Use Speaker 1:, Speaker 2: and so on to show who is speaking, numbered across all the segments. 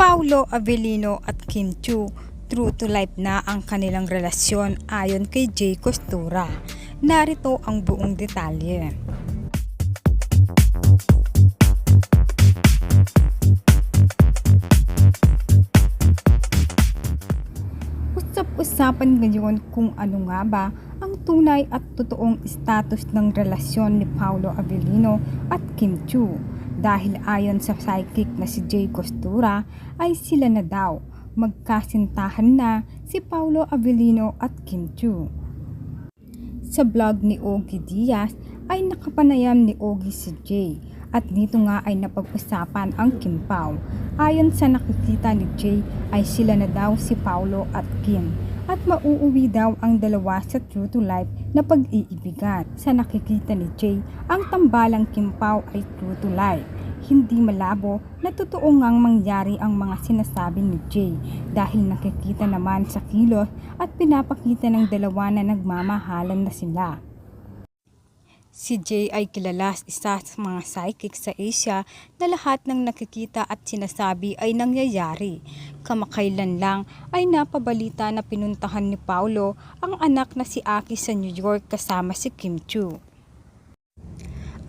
Speaker 1: Paulo Avellino at Kim Chu, true to life na ang kanilang relasyon ayon kay Jay Costura. Narito ang buong detalye. Usap-usapan ngayon kung ano nga ba ang tunay at totoong status ng relasyon ni Paulo Avellino at Kim Chu. Dahil ayon sa psychic na si Jay Costura ay sila na daw magkasintahan na si Paulo Avellino at Kim Chu. Sa vlog ni Ogie Diaz ay nakapanayam ni Ogie si Jay at dito nga ay napag-usapan ang Kim Pao. Ayon sa nakikita ni Jay ay sila na daw si Paulo at Kim at mauuwi daw ang dalawa sa true to life na pag-iibigan. Sa nakikita ni Jay, ang tambalang Kim Pao ay true to life. Hindi malabo na totoo ngang mangyari ang mga sinasabi ni Jay dahil nakikita naman sa kilos at pinapakita ng dalawa na nagmamahalan na sila. Si Jay ay kilala isa sa mga psychic sa Asia na lahat ng nakikita at sinasabi ay nangyayari. Kamakailan lang ay napabalita na pinuntahan ni Paulo ang anak na si Aki sa New York kasama si Kim Chu.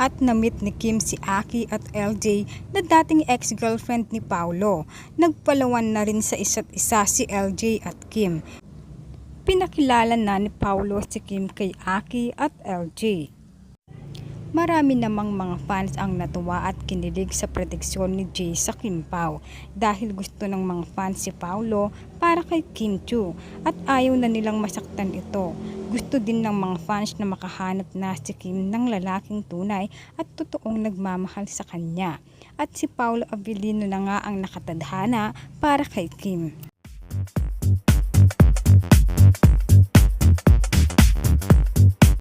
Speaker 1: At namit ni Kim si Aki at LJ na dating ex-girlfriend ni Paulo. Nagpalawan na rin sa isa't isa si LJ at Kim. Pinakilala na ni Paulo si Kim kay Aki at LJ. Marami namang mga fans ang natuwa at kinilig sa prediksyon ni Jay sa Kim Pao dahil gusto ng mga fans si Paulo para kay Kim Chu at ayaw na nilang masaktan ito. Gusto din ng mga fans na makahanap na si Kim ng lalaking tunay at totoong nagmamahal sa kanya. At si Paulo Avellino na nga ang nakatadhana para kay Kim.